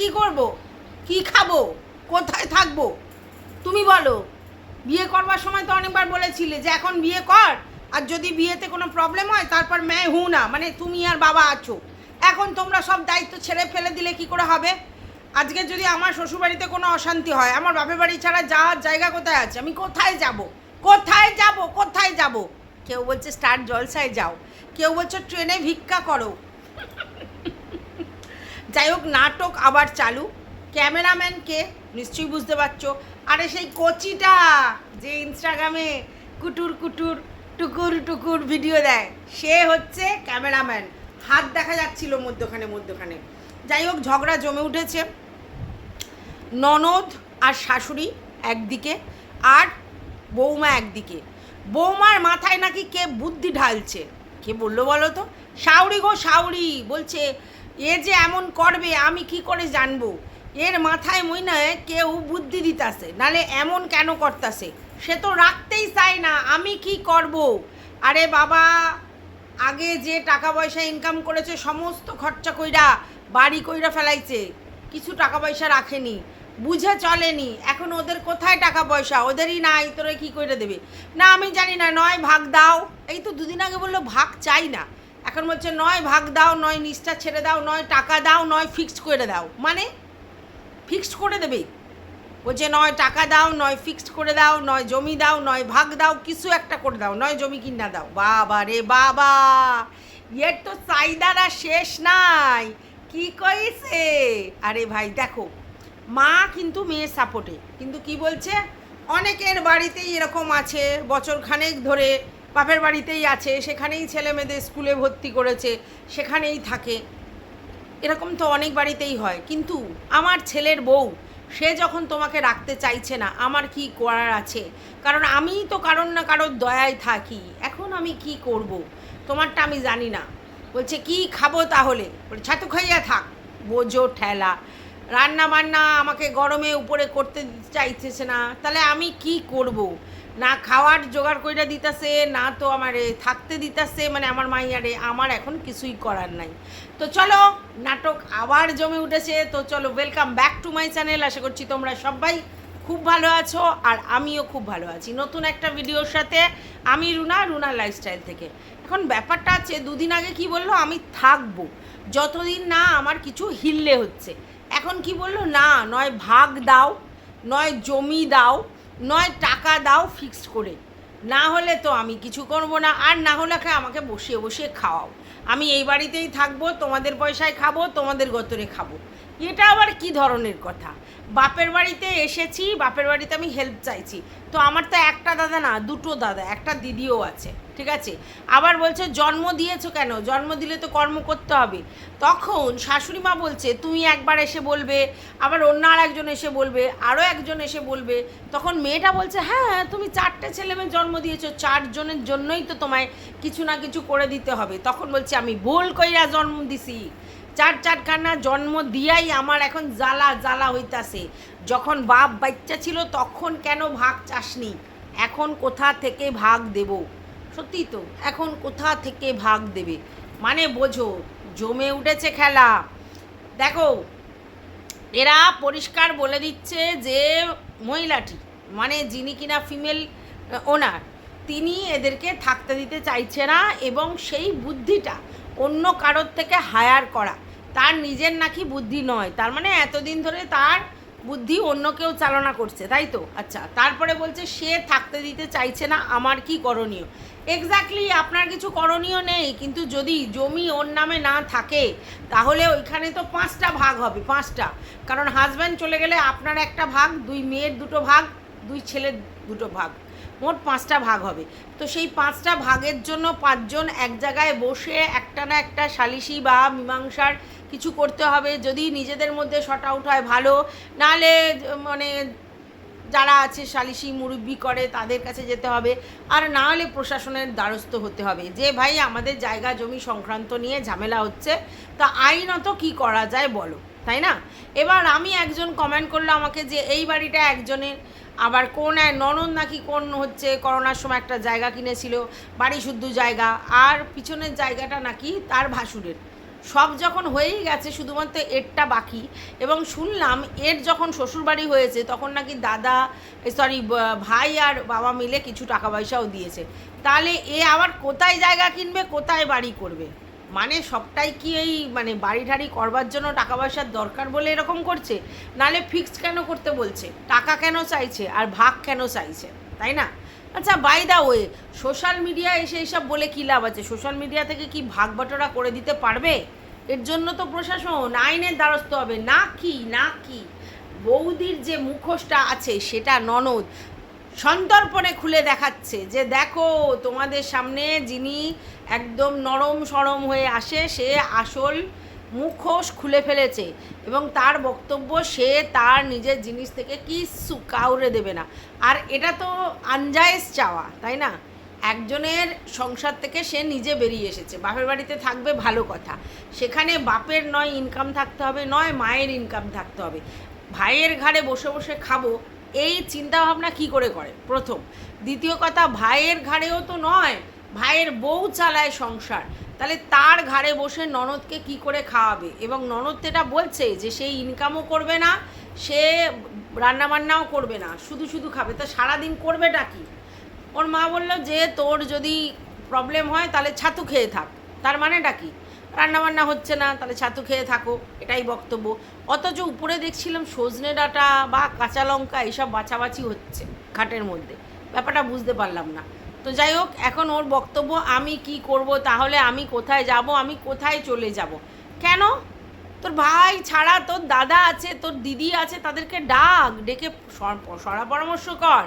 কি করব? কি খাব? কোথায় থাকব? তুমি বলো। বিয়ে করবার সময় তো অনেকবার বলেছিলে যে এখন বিয়ে কর, আর যদি বিয়েতে কোনো প্রবলেম হয়, তারপর ম্যায় হু না। মানে তুমি আর বাবা আছো। এখন তোমরা সব দায়িত্ব ছেড়ে ফেলে দিলে কি করে হবে? আজকে যদি আমার শ্বশুরবাড়িতে কোনো অশান্তি হয়, আমার বাপের বাড়ি ছাড়া যাওয়ার জায়গা কোথায় আছে? আমি কোথায় যাব? কোথায় যাব? কোথায় যাব? কেউ বলছে স্টার জলসায় যাও। কেউ বলছে ট্রেনে ভিক্ষা করো। যাই হোক, নাটক আবার চালু। ক্যামেরাম্যান কে? নিশ্চয়ই বুঝতে পারছ। আরে সেই কচিটা যে ইনস্টাগ্রামে কুটুর কুটুর, টুকুর টুকুর ভিডিও দেয়, সে হচ্ছে ক্যামেরাম্যান। হাত দেখা যাচ্ছিল মধ্যখানে মধ্যখানে। যাই হোক, ঝগড়া জমে উঠেছে। ননদ আর শাশুড়ি একদিকে আর বৌমা একদিকে। বৌমার মাথায় নাকি কে বুদ্ধি ঢালছে? কে বলল বলো তো? শাউরি গো, শাউরি! বলছে এ যে এমন করবে, আমি কি করে জানব? এর মাথায় মই নয় কেউ বুদ্ধি দিতাছে, নালে এমন কেন করতাছে? সে তো রাখতেই চায় না, আমি কি করব? আরে বাবা, আগে যে টাকা পয়সা ইনকাম করেছে, সমস্ত খরচা কইরা, বাড়ি কইরা ফেলাইছে। কিছু টাকা পয়সা রাখেনি, বুঝে চলেনি। এখন ওদের কোথায় টাকা পয়সা ওদেরই নাই তোরা কি করে দেবে? না, আমি জানি না, নয় ভাগ দাও। এই তো দুদিন আগে বলল, ভাগ চাই না। এখন বলছে, নয় ভাগ দাও, নয় নিষ্ঠা ছেড়ে দাও, নয় টাকা দাও, নয় ফিক্সড করে দাও। মানে ফিক্সড করে দেবে। বলছে, নয় টাকা দাও, নয় ফিক্সড করে দাও, নয় জমি দাও, নয় ভাগ দাও, কিছু একটা করে দাও, নয় জমি কিনা দাও। বাবা রে বাবা! এর তো চাহিদারা শেষ নাই। কি কইছে? আরে ভাই, দেখো, মা কিন্তু মেয়ের সাপোর্টে কিন্তু কি বলছে? অনেকের বাড়িতেই এরকম আছে বছর খানেক ধরে বাপের বাড়িতেই আছে, সেখানেই ছেলে মেয়েদের স্কুলে ভর্তি করেছে, সেখানেই থাকে। এরকম তো অনেক বাড়িতেই হয়। কিন্তু আমার ছেলের বউ, সে যখন তোমাকে রাখতে চাইছে না, আমার কি করার আছে? কারণ আমিই তো কারণ না কারোর দয়ায় থাকি। এখন আমি কি করব? তোমারটা আমি জানি না। বলছে, কি খাব তাহলে? ছাতু খাইয়া থাক, বোঝো ঠেলা। রান্না বান্না আমাকে গরমে উপরে করতে চাইতেছে না। তাহলে আমি কি করব? না খাওয়ার জোগাড় কইরা দিতেছে, না তো আমারে থাকতে দিতাছে মানে আমার মাইয়ারে, আমার এখন কিছুই করার নাই। তো চলো, নাটক আবার জমে উঠেছে, তো চলো welcome back to my channel আশা করছি তোমরা সবাই খুব ভালো আছো, আর আমিও খুব ভালো আছি। নতুন একটা ভিডিওর সাথে আমি রুনা রুনা লাইফস্টাইল থেকে। এখন ব্যাপারটা আছে দুদিন আগে কি বলল? আমি থাকব। যতদিন না আমার কিছু হিললে হচ্ছে। এখন কি বলল? না, নয় ভাগ দাও, নয় জমি দাও নয়, টাকা দাও ফিক্সড করে। না হলে তো আমি কিছু করব না, আর না হলে আমাকে বসিয়ে বসিয়ে খাওয়াও। আমি এই বাড়িতেই থাকব, তোমাদের পয়সায় খাব, তোমাদের গতরে খাব। এটা আবার কি ধরনের কথা? বাপের বাড়িতে এসেছি, বাপের বাড়িতে আমি হেল্প চাইছি। তো আমার তো একটা দাদা না, দুটো দাদা, একটা দিদিও আছে, ঠিক আছে? আবার বলছে, জন্ম দিয়েছ কেন? জন্ম দিলে তো কর্ম করতে হবে। তখন শাশুড়ি মা বলছে, তুমি একবার এসে বলবে। আবার অন্য আর একজন এসে বলবে আরও একজন এসে বলবে। তখন মেয়েটা বলছে হ্যাঁ হ্যাঁ তুমি চারটে ছেলে মেয়ে জন্ম দিয়েছ, চারজনের জন্যই তো তোমায় কিছু না কিছু করে দিতে হবে। তখন বলছে, আমি ভুল কইরা জন্ম দিছি। চার চারখানা জন্ম দিয়াই আমার এখন জ্বালা জ্বালা হইতাছে। যখন বাপ বাচ্চা ছিল তখন কেন ভাগ চাসনি? এখন কোথা থেকে ভাগ দেব? সত্যি তো, এখন কোথা থেকে ভাগ দেবে? মানে বোঝো, জমে উঠেছে খেলা। দেখো, এরা পরিষ্কার বলে দিচ্ছে যে মহিলাটি মানে যিনি কিনা ফিমেল ওনার তিনি এদেরকে থাকতে দিতে চাইছে না এবং সেই বুদ্ধিটা অন্য কারোর থেকে হায়ার করা। তার নিজের নাকি বুদ্ধি নয়। তার মানে এতদিন ধরে তার বুদ্ধি অন্য কেউ চালনা করছে, তাই তো? আচ্ছা তারপরে বলছে, সে থাকতে দিতে চাইছে না, আমার কি করণীয়? এক্স্যাক্টলি আপনার কিছু করণীয় নেই, কিন্তু যদি জমি ওর নামে না থাকে, তাহলে ওইখানে তো পাঁচটা ভাগ হবে, পাঁচটা। কারণ হাজব্যান্ড চলে গেলে আপনার একটা ভাগ, দুই মেয়ের দুটো ভাগ, দুই ছেলের দুটো ভাগ। মোট পাঁচটা ভাগ হবে। তো সেই পাঁচটা ভাগের জন্য পাঁচজন এক জায়গায় বসে একটা না একটা সালিশি বা মীমাংসার কিছু করতে হবে। যদি নিজেদের মধ্যে শর্ট আউট হয় ভালো, নাহলে মানে যারা আছে সালিশি মুরব্বি করে তাদের কাছে যেতে হবে। আর না হলে প্রশাসনের দ্বারস্থ হতে হবে। যে ভাই আমাদের জায়গা জমি সংক্রান্ত নিয়ে ঝামেলা হচ্ছে, তা আইনত কি করা যায় বলো, তাই না? এবার আমি একজন কমেন্ট করল আমাকে যে, এই বাড়িটা একজনের আবার কোন ননদ নাকি কোন হচ্ছে করোনার সময় একটা জায়গা কিনেছিল, বাড়ি শুদ্ধ জায়গা, আর পিছনের জায়গাটা নাকি তার ভাসুরের। সব যখন হয়েই গেছে, শুধুমাত্র এরটা বাকি। এবং শুনলাম এর যখন শ্বশুরবাড়ি হয়েছে, তখন নাকি দাদা সরি ভাই আর বাবা মিলে কিছু টাকা পয়সাও দিয়েছে। তাহলে এ আবার কোথায় জায়গা কিনবে, কোথায় বাড়ি করবে? মানে সবটাই কি এই মানে বাড়ি ঠাড়ি করবার জন্য টাকা পয়সার দরকার বলে এরকম করছে? নালে ফিক্সড কেন করতে বলছে? টাকা কেন চাইছে? আর ভাগ কেন চাইছে? তাই না? আচ্ছা by the way social media এসে এইসব বলে কী লাভ আছে? সোশ্যাল মিডিয়া থেকে কি ভাগ বাটোরা করে দিতে পারবে? এর জন্য তো প্রশাসন, আইনের দ্বারস্থ হবে। না কি না কি? বৌদির যে মুখোশটা আছে, সেটা ননদ সন্তর্পণে খুলে দেখাচ্ছে যে দেখো, তোমাদের সামনে যিনি একদম নরম সরম হয়ে আসে, সে আসল মুখোশ খুলে ফেলেছে এবং তার বক্তব্য সে তার নিজের জিনিস থেকে কিচ্ছু কাউরে দেবে না। আর এটা তো আনজায়েজ চাওয়া, তাই না? একজনের সংসার থেকে সে নিজে বেরিয়ে এসেছে, বাপের বাড়িতে থাকবে ভালো কথা। সেখানে বাপের নয় ইনকাম থাকতে হবে, নয় মায়ের ইনকাম থাকতে হবে। ভাইয়ের ঘাড়ে বসে বসে খাব, এই চিন্তাভাবনা কি করে করে? প্রথম। দ্বিতীয় কথা, ভাইয়ের ঘাড়েও তো নয় ভাইয়ের বউ চালায় সংসার। তাহলে তার ঘাড়ে বসে ননদকে কি করে খাওয়াবে? এবং ননদ এটা বলছে যে সে ইনকামও করবে না, সে রান্নাবান্নাও করবে না, শুধু শুধু খাবে। তো সারাদিন করবেটা কি? ওর মা বলল যে তোর যদি প্রবলেম হয় তাহলে ছাতু খেয়ে থাক। তার মানেটা কি? রান্নাবান্না হচ্ছে না, তাহলে ছাতু খেয়ে থাকো, এটাই বক্তব্য। অথচ উপরে দেখছিলাম সজনে ডাঁটা বা কাঁচা লঙ্কা এইসব বাছাবাছি হচ্ছে খাটের মধ্যে। ব্যাপারটা বুঝতে পারলাম না। তো যাই হোক, এখন ওর বক্তব্য, আমি কি করব, তাহলে আমি কোথায় যাব, আমি কোথায় চলে যাব? কেন? তোর ভাই ছাড়া তোর দাদা আছে, তোর দিদি আছে, তাদেরকে ডাক, ডেকে সর- পরামর্শ কর।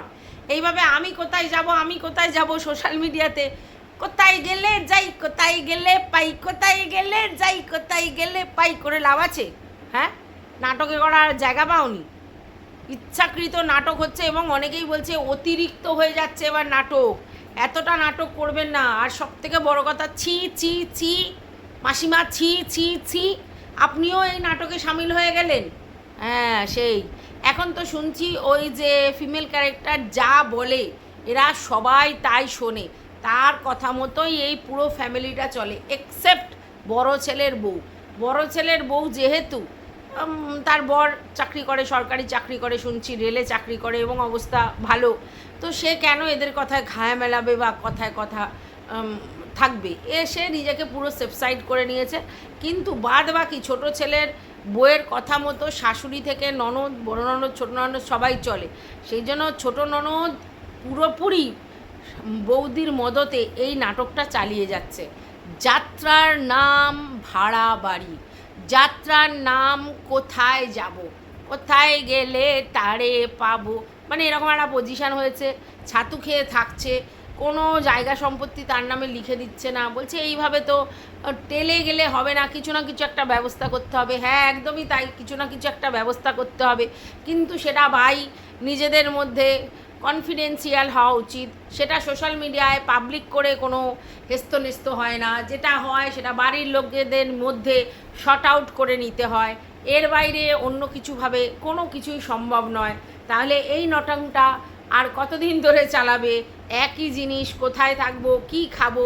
এইভাবে আমি কোথায় যাব, আমি কোথায় যাব সোশ্যাল মিডিয়াতে কোথায় গেলে যাই, কোথায় গেলে পাই, কোথায় গেলে যাই, কোথায় গেলে পাই করে লাভ আছে? হ্যাঁ? নাটকে করার জায়গা পাওনি। ইচ্ছাকৃত নাটক হচ্ছে এবং অনেকেই বলছে অতিরিক্ত হয়ে যাচ্ছে এবার নাটক। এতটা নাটক করবেন না। আর সব থেকে বড় কথা, ছি ছি ছি, মাসিমা, ছি ছি ছি, আপনিও এই নাটকে সামিল হয়ে গেলেন? হ্যাঁ সেই। এখন তো শুনছি ওই যে ফিমেল ক্যারেক্টার যা বলে, এরা সবাই তাই শোনে। তার কথা মতোই এই পুরো ফ্যামিলিটা চলে এক্সেপ্ট বড় ছেলের বউ। বড় ছেলের বউ যেহেতু তার বর চাকরি করে, সরকারি চাকরি করে, শুনছি রেলে চাকরি করে এবং অবস্থা ভালো। তো সে কেন এদের কথায় ঘায়া মেলাবে বা কথায় কথা থাকবে? এ সে নিজেকে পুরো সেফসাইড করে নিয়েছে। কিন্তু বাদ বাকি ছোট ছেলের বইয়ের কথা মতো শাশুড়ি থেকে ননদ, বড় ননদ, ছোটো ননদ সবাই চলে। সেই জন্য ছোটো ননদ পুরোপুরি বৌদির মদতে এই নাটকটা চালিয়ে যাচ্ছে। যাত্রার নাম ভাড়া বাড়ি। যাত্রার নাম কোথায় যাব? কোথায় গেলে তারে পাবো? মানে এরকম একটা পজিশান হয়েছে। ছাতু খেয়ে থাকছে। কোনো জায়গা সম্পত্তি তার নামে লিখে দিচ্ছে না। বলছে, এইভাবে তো টেলে গেলে হবে না। কিছু না কিছু একটা ব্যবস্থা করতে হবে। হ্যাঁ একদমই তাই। কিছু না কিছু একটা ব্যবস্থা করতে হবে। কিন্তু সেটা ভাই নিজেদের মধ্যে কনফিডেন্সিয়াল হওয়া উচিত। সেটা সোশ্যাল মিডিয়ায় পাবলিক করে কোনো হেস্তনেস্ত হয় না। যেটা হয়, সেটা বাড়ির লোকেদের মধ্যে শর্ট আউট করে নিতে হয়। এর বাইরে অন্য কিছুভাবে কোনো কিছুই সম্ভব নয়। তাহলে এই নটাংটা আর কতদিন ধরে চালাবে? একই জিনিস, কোথায় থাকব, কি খাব,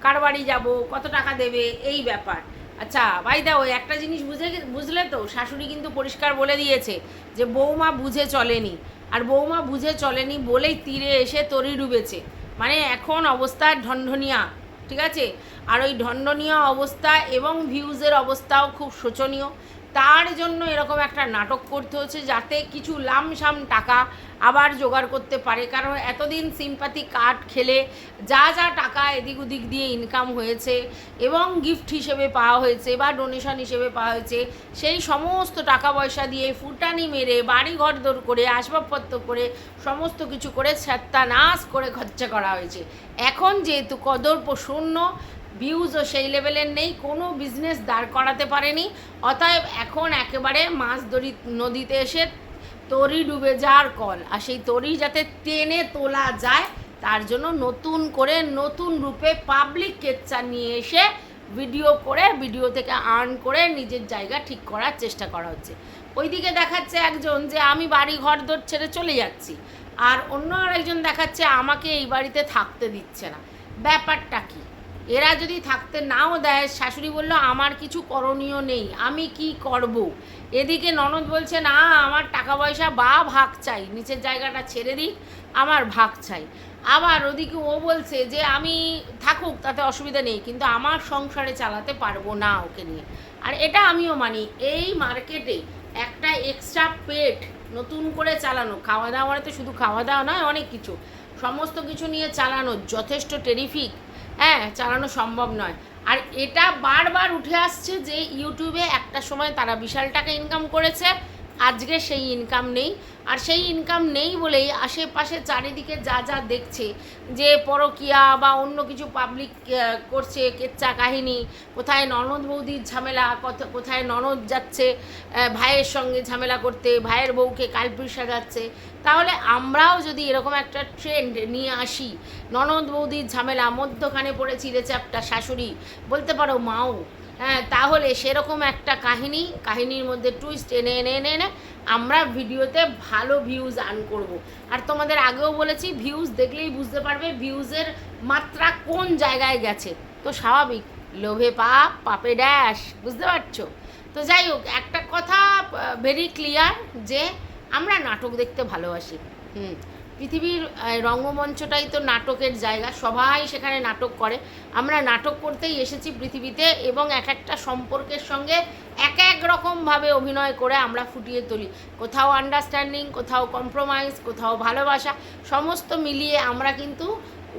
কার বাড়ি যাব, কত টাকা দেবে? এই ব্যাপার। আচ্ছা ভাই দা ওই একটা জিনিস বুঝে বুঝলে তো? শাশুড়ি কিন্তু পরিষ্কার বলে দিয়েছে যে, বৌমা বুঝে চলেনি। আর বৌমা বুঝে চলেনি বলেই তীরে এসে তরি ডুবেছে। মানে এখন অবস্থা ঢনঢনিয়া, ঠিক আছে? আর ওই ঢনঢনিয়া অবস্থা এবং ভিউজের অবস্থাও খুব শোচনীয়। তার জন্য এরকম একটা নাটক করতে হচ্ছে যাতে কিছু লামসাম টাকা আবার জোগাড় করতে পারে। কারণ এতদিন সিম্পাথি কার্ড খেলে যা যা টাকা এদিক ওদিক দিয়ে ইনকাম হয়েছে এবং গিফট হিসেবে পাওয়া হয়েছে বা ডোনেশন হিসেবে পাওয়া হয়েছে, সেই সমস্ত টাকা পয়সা দিয়ে ফুটানি মেরে বাড়ি ঘর দর করে, আসবাবপত্র করে, সমস্ত কিছু করে নাশ করে খরচা করা হয়েছে। এখন যেহেতু কদর শূন্য ভিউজও সেই লেভেলের নেই, কোনো বিজনেস দাঁড় করাতে পারেনি। অতএব এখন একেবারে মাছ দড়ি নদীতে এসে তরি ডুবে যাওয়ার কল। আর সেই তরি যাতে টেনে তোলা যায়, তার জন্য নতুন করে নতুন রূপে পাবলিক কেচ্চার নিয়ে এসে ভিডিও করে ভিডিও থেকে আর্ন করে নিজের জায়গা ঠিক করার চেষ্টা করা হচ্ছে। ওইদিকে দেখাচ্ছে একজন যে আমি বাড়ি ঘর দর ছেড়ে চলে যাচ্ছি, আর অন্য আরেকজন দেখাচ্ছে আমাকে এই বাড়িতে থাকতে দিচ্ছে না। ব্যাপারটা কি? এরা যদি থাকতে নাও দেয়, শাশুড়ি বলল, আমার কিছু করণীয় নেই, আমি কি করব। এদিকে ননদ বলছে, না, আমার টাকা পয়সা বা ভাগ চাই, নিচের জায়গাটা ছেড়ে দিই আমার ভাগ চাই। আবার ওদিকে ও বলছে যে, আমি থাকুক, তাতে অসুবিধা নেই, কিন্তু আমার সংসারে চালাতে পারব না ওকে নিয়ে। আর এটা আমিও মানি, এই মার্কেটে একটা এক্সট্রা পেট নতুন করে চালানো খাওয়া দাওয়া মানে তো শুধু খাওয়া দাওয়া নয়, অনেক কিছু, সমস্ত কিছু নিয়ে চালানো যথেষ্ট টেরিফিক হ্যাঁ চালানো সম্ভব নয়। আর এটা বারবার উঠে আসছে যে ইউটিউবে একটা সময় তারা বিশাল টাকা ইনকাম করেছে। আজকে সেই ইনকাম নেই। আর সেই ইনকাম নেই বলেই আশেপাশে চারিদিকে যা যা দেখছে, যে পরকিয়া বা অন্য কিছু পাবলিক করছে কেচ্চা কাহিনী, কোথায় ননদ বৌদির ঝামেলা কোথায় ননদ যাচ্ছে ভাইয়ের সঙ্গে ঝামেলা করতে, ভাইয়ের বউকে কালপির সাজাচ্ছে। তাহলে আমরাও যদি এরকম একটা ট্রেন্ড নিয়ে আসি, ননদ বৌদির ঝামেলা, মধ্যখানে পড়ে চিড়ে চাপটা শাশুড়ি, বলতে পারো মাও হ্যাঁ তাহলে সেরকম একটা কাহিনী, কাহিনীর মধ্যে টুইস্ট এনে এনে এনে এনে আমরা ভিডিওতে ভালো ভিউজ আর্ন করব। আর তোমাদের আগেও বলেছি ভিউজ দেখলেই বুঝতে পারবে ভিউজের মাত্রা কোন জায়গায় গেছে। তো স্বাভাবিক, লোভে পাপ, পাপে ড্যাশ বুঝতে পারছ? তো যাই হোক, একটা কথা ভেরি ক্লিয়ার যে আমরা নাটক দেখতে ভালোবাসি। হুম পৃথিবীর রঙ্গমঞ্চটাই তো নাটকের জায়গা। সবাই সেখানে নাটক করে। আমরা নাটক করতেই এসেছি পৃথিবীতে এবং এক একটা সম্পর্কের সঙ্গে এক এক রকমভাবে অভিনয় করে আমরা ফুটিয়ে তুলি। কোথাও আন্ডারস্ট্যান্ডিং কোথাও কম্প্রোমাইজ কোথাও ভালোবাসা, সমস্ত মিলিয়ে আমরা কিন্তু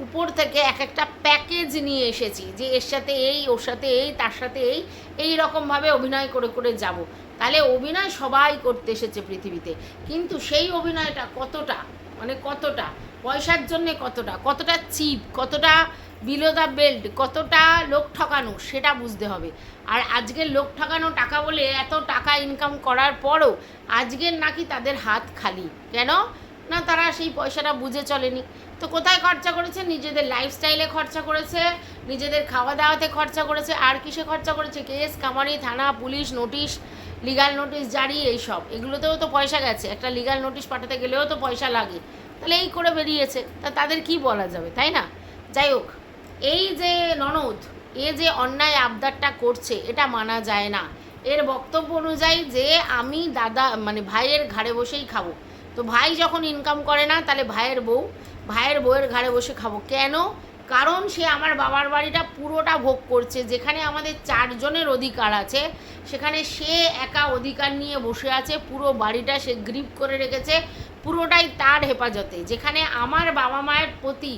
উপর থেকে এক একটা প্যাকেজ নিয়ে এসেছি যে এর সাথে এই, ওর সাথে এই, তার সাথে এই এই রকমভাবে অভিনয় করে করে যাব। তাহলে অভিনয় সবাই করতে এসেছে পৃথিবীতে। কিন্তু সেই অভিনয়টা কতটা? মানে কতটা? পয়সার জন্যে কতটা? কতটা চিপ? কতটা বিলো দ্য বেল্ট কতটা লোক ঠকানো? সেটা বুঝতে হবে। আর আজকের লোক ঠকানো টাকা বলে এত টাকা ইনকাম করার পরও আজকের নাকি তাদের হাত খালি। কেন? না তারা সেই পয়সাটা বুঝে চলেনি। তো কোথায় খরচা করেছে? নিজেদের লাইফস্টাইলে খরচা করেছে, নিজেদের খাওয়া দাওয়াতে খরচা করেছে, আর কিসে খরচা করেছে? কেস, কামারি, থানা, পুলিশ, নোটিশ লিগাল নোটিশ জারি এইসব এগুলোতেও তো পয়সা গেছে। একটা লিগাল নোটিশ পাঠাতে গেলেও তো পয়সা লাগে। তাহলে এই করে বেরিয়েছে। তা তাদের কি বলা যাবে, তাই না? যাই হোক, এই যে ননদ, এ যে অন্যায় আবদারটা করছে, এটা মানা যায় না। এর বক্তব্য অনুযায়ী যে আমি দাদা মানে ভাইয়ের ঘাড়ে বসেই খাব। তো ভাই যখন ইনকাম করে না, তাহলে ভাইয়ের বউ, ভাইয়ের বউয়ের ঘাড়ে বসে খাব। কেন? কারণ সে আমার বাবার বাড়িটা পুরোটা ভোগ করছে। যেখানে আমাদের চারজনের অধিকার আছে, সেখানে সে একা অধিকার নিয়ে বসে আছে, পুরো বাড়িটা সে গ্রিপ করে রেখেছে, পুরোটাই তার হেফাজতে। যেখানে আমার বাবা মায়ের প্রতি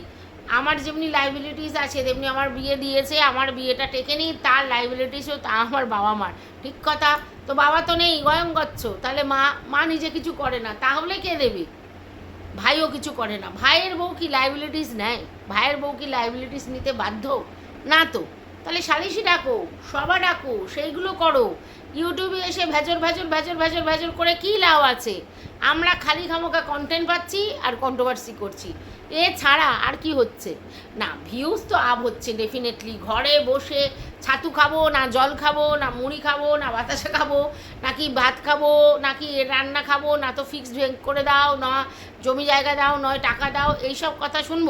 আমার যেমনি লাইবিলিটিস আছে, তেমনি আমার বিয়ে দিয়েছে, আমার বিয়েটা টেকে নিই তার লাইবিলিটিসও তা আমার বাবা মার। ঠিক কথা? তো বাবা তো নেই, গয়ঙ্গচ্ছ। তাহলে মা মা নিজে কিছু করে না। তাহলে কে দেবে? ভাইও কিছু করে না। ভাইয়ের বউ কি লাইবিলিটিস নেয়? ভাইয়ের বউ কি লাইবিলিটিস নিতে বাধ্য? না তো। তাহলে সালিশি ডাকো সবা ডাকো, সেইগুলো করো। ইউটিউবে এসে ভেজর ভেজর ভেজর ভেজর ভেজর করে কী লাভ আছে? আমরা খালি খামোকা কন্টেন্ট পাচ্ছি আর কন্ট্রোভার্সি করছি। এ ছাড়া আর কি হচ্ছে? না ভিউজ তো আপ হচ্ছে ডেফিনেটলি ঘরে বসে ছাতু খাব, না জল খাব, না মুড়ি খাব, না বাতাসা খাব, নাকি ভাত খাব, নাকি রান্না খাব, না তো ফিক্সড করে দাও, না জমি জায়গা দাও, নয় টাকা দাও, এইসব কথা শুনব?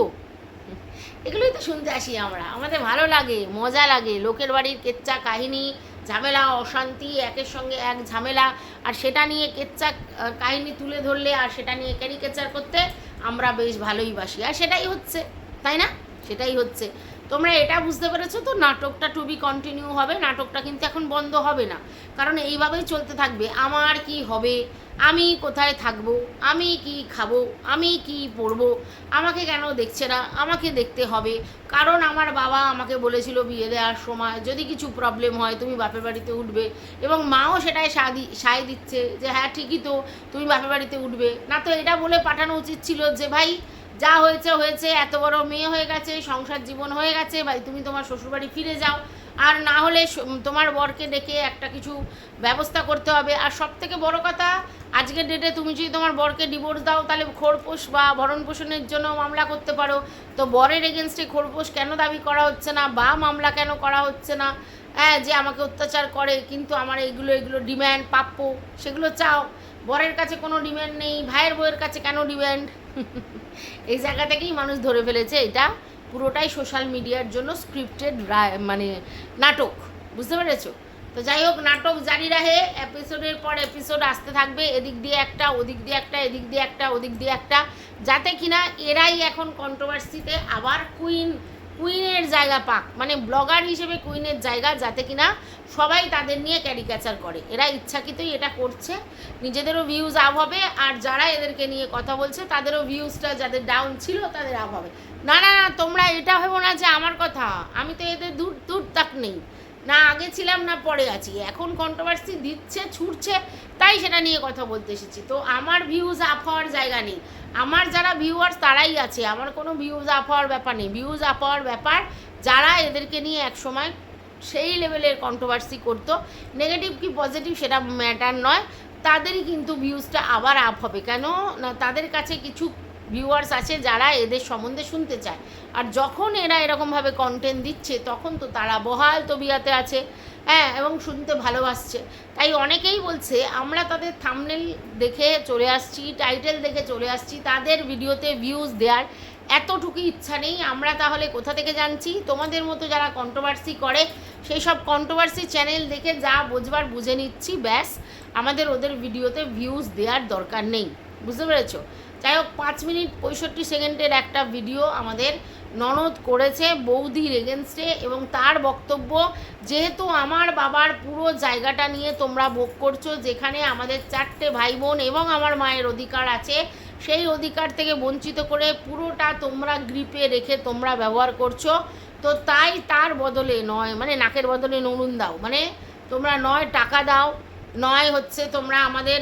এগুলোই তো শুনতে আসি আমরা। আমাদের ভালো লাগে, মজা লাগে। লোকের বাড়ির কেচ্চা কাহিনী, ঝামেলা, অশান্তি, একের সঙ্গে এক ঝামেলা, আর সেটা নিয়ে কেচ্চা কাহিনী তুলে ধরলে আর সেটা নিয়ে ক্যারিকেচার করতে আমরা বেশ ভালোই বাসি। আর সেটাই হচ্ছে, তাই না? সেটাই হচ্ছে। তোমরা এটা বুঝতে পেরেছ তো? নাটকটা টু বি কন্টিনিউ হবে। নাটকটা কিন্তু এখন বন্ধ হবে না। কারণ এইভাবেই চলতে থাকবে। আমার কি হবে? আমি কোথায় থাকব? আমি কি খাব? আমি কি পরবো আমাকে কেন দেখছে না? আমাকে দেখতে হবে। কারণ আমার বাবা আমাকে বলেছিল বিয়ে দেওয়ার সময়, যদি কিছু প্রবলেম হয় তুমি বাপের বাড়িতে উঠবে। এবং মাও সেটাই সায় দিচ্ছে যে হ্যাঁ ঠিকই তো, তুমি বাপের বাড়িতে উঠবে। না তো এটা বলে পাঠানো উচিত ছিল যে, ভাই যা হয়েছে হয়েছে, এত বড় মেয়ে হয়ে গেছে, সংসার জীবন হয়ে গেছে, ভাই, তুমি তোমার শ্বশুরবাড়ি ফিরে যাও। আর না হলে তোমার বরকে ডেকে একটা কিছু ব্যবস্থা করতে হবে। আর সব থেকে বড় কথা, আজকের ডেটে তুমি যদি তোমার বরকে ডিভোর্স দাও, তাহলে খোরপোশ বা ভরণ পোষণের জন্য মামলা করতে পারো। তো বরের এগেনস্টে খোরপোশ কেন দাবি করা হচ্ছে না? বা মামলা কেন করা হচ্ছে না? হ্যাঁ যে আমাকে অত্যাচার করে, কিন্তু আমার এইগুলো, এগুলো ডিম্যান্ড প্রাপ্য, সেগুলো চাও। বরের কাছে কোনো ডিম্যান্ড নেই, ভাইয়ের বউয়ের কাছে কেন ডিম্যান্ড এই জায়গা থেকেই মানুষ ধরে ফেলেছে এটা। পুরোটাই সোশ্যাল মিডিয়ার জন্য স্ক্রিপ্টেড মানে নাটক, বুঝতে পেরেছ? তো যাই হোক, নাটক জারি রাহে এপিসোডের পর এপিসোড আসতে থাকবে, এদিক দিয়ে একটা, ওদিক দিয়ে একটা, এদিক দিয়ে একটা, ওদিক দিয়ে একটা, যাতে কিনা এরাই এখন কন্ট্রোভার্সিতে আবার কুইন কুইনের জায়গা পাক। মানে ব্লগার হিসেবে কুইনের জায়গা যাতে কিনা সবাই তাদের নিয়ে ক্যারিকাচার করে। এরা ইচ্ছাকৃতই এটা করছে। নিজেদেরও ভিউজ আপ হবে আর যারা এদেরকে নিয়ে কথা বলছে, তাদেরও ভিউজটা যাদের ডাউন ছিল তাদের আপ হবে। না না না, তোমরা এটা ভেবো না যে আমার কথা। আমি তো এদের দূর দূর তাক নেই। না, আগে ছিলাম না, পরে আছি। এখন কন্ট্রোভার্সি দিচ্ছে, ছুটছে, তাই সেটা নিয়ে কথা বলতে এসেছি। তো আমার ভিউজ আপ হওয়ার জায়গা নেই। আমার যারা ভিউয়ার্স তারাই আছে। আমার কোনো ভিউজ আপ হওয়ার ব্যাপার নেই। ভিউজ আপ হওয়ার ব্যাপার, যারা এদেরকে নিয়ে একসময় সেই লেভেলের কন্ট্রোভার্সি করতো নেগেটিভ কি পজিটিভ সেটা ম্যাটার নয়। তাদেরই কিন্তু ভিউজটা আবার আপ হবে। কেন? না, তাদের কাছে কিছু ভিউয়ার্স আছে যারা এদের সম্বন্ধে শুনতে চায়। আর যখন এরা এরকমভাবে কন্টেন্ট দিচ্ছে, তখন তো তারা বহাল তবিয়াতে আছে। হ্যাঁ এবং শুনতে ভালোবাসছে। তাই অনেকেই বলছে, আমরা তাদের থামনেল দেখে চলে আসছি টাইটেল দেখে চলে আসছি, তাদের ভিডিওতে ভিউজ দেওয়ার এতটুকু ইচ্ছা নেই। আমরা তাহলে কোথা থেকে জানছি? তোমাদের মতো যারা কন্ট্রোভার্সি করে, সেই সব কন্ট্রোভার্সি চ্যানেল দেখে যা বোঝবার বুঝে নিচ্ছি, ব্যাস। আমাদের ওদের ভিডিওতে ভিউজ দেওয়ার দরকার নেই। বুঝতে পেরেছ? যাই হোক, পাঁচ মিনিট পঁয়ষট্টি সেকেন্ডের একটা ভিডিও আমাদের ননদ করেছে বৌদির এগেনস্টে এবং তার বক্তব্য, যেহেতু আমার বাবার পুরো জায়গাটা নিয়ে তোমরা ভোগ করছ, যেখানে আমাদের চারটে ভাই বোন এবং আমার মায়ের অধিকার আছে, সেই অধিকার থেকে বঞ্চিত করে পুরোটা তোমরা গ্রিপে রেখে তোমরা ব্যবহার করছ, তো তাই তার বদলে নয় মানে নাকের বদলে নুন দাও মানে তোমরা নয় টাকা দাও, নয় হচ্ছে তোমরা আমাদের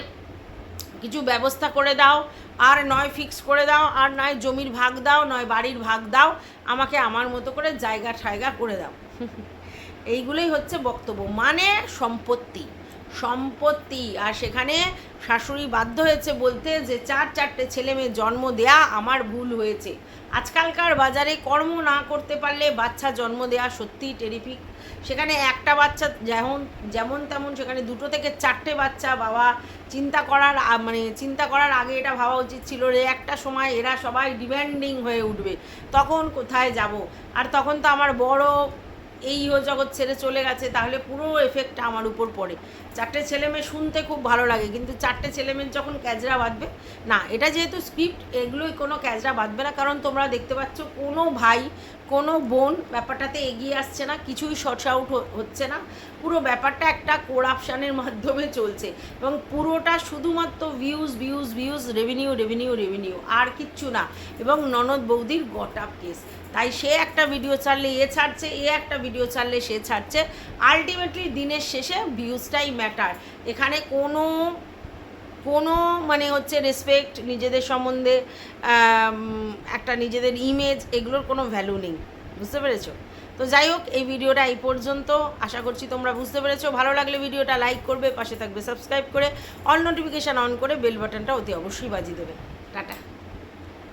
কিছু ব্যবস্থা করে দাও আর নয় ফিক্স করে দাও, আর নয় জমির ভাগ দাও, নয় বাড়ির ভাগ দাও, আমাকে আমার মতো করে জায়গা ঠায়গা করে দাও। এইগুলোই হচ্ছে বক্তব্য। মানে সম্পত্তি। সম্পত্তি। আর সেখানে শাশুড়ি বাধ্য হয়েছে বলতে যে চার চারটে ছেলে মেয়ে জন্ম দেয়া আমার ভুল হয়েছে। আজকালকার বাজারে কর্ম না করতে পারলে বাচ্চা জন্ম দেয়া সত্যিই টেরিফিক সেখানে একটা বাচ্চা যেমন যেমন তেমন সেখানে দুটো থেকে চারটে বাচ্চা বাবা চিন্তা করার মানে চিন্তা করার আগে এটা ভাবা উচিত ছিল রে একটা সময় এরা সবাই ডিমান্ডিং হয়ে উঠবে, তখন কোথায় যাব? আর তখন তো আমার বড় এই জগৎ ছেড়ে চলে গেছে, তাহলে পুরো এফেক্টটা আমার উপর পড়ে। চারটে ছেলে মেয়ে শুনতে খুব ভালো লাগে, কিন্তু চারটে ছেলে মেয়ের যখন ক্যাজরা বাঁধবে, না, এটা যেহেতু স্ক্রিপ্ট এগুলোই কোনো ক্যাজরা বাঁধবে না, কারণ তোমরা দেখতে পাচ্ছ কোনো ভাই কোনো বোন ব্যাপারটাতে এগিয়ে আসছে না, কিছুই শর্ট আউট হচ্ছে না। পুরো ব্যাপারটা একটা কোরাপশানের মাধ্যমে চলছে এবং পুরোটা শুধুমাত্র views views views revenue revenue revenue আর কিচ্ছু না। এবং ননদ বৌদির গটাপ কেস তাই সে একটা ভিডিও ছাড়লে এ ছাড়ছে, এ একটা ভিডিও ছাড়লে সে ছাড়ছে। আলটিমেটলি দিনের শেষে ভিউজটাই ম্যাটার এখানে কোনো কোনো মানে হচ্ছে রেসপেক্ট নিজেদের সম্বন্ধে একটা নিজেদের ইমেজ এগুলোর কোনো ভ্যালু নেই। বুঝতে পেরেছ? তো যাই হোক, এই ভিডিওটা এই পর্যন্ত। আশা করছি তোমরা বুঝতে পেরেছ। ভালো লাগলে ভিডিওটা লাইক করবে, পাশে থাকবে সাবস্ক্রাইব করে অল নোটিফিকেশান অন করে বেল বাটনটা অতি অবশ্যই বাজিয়ে দেবে। টাটা।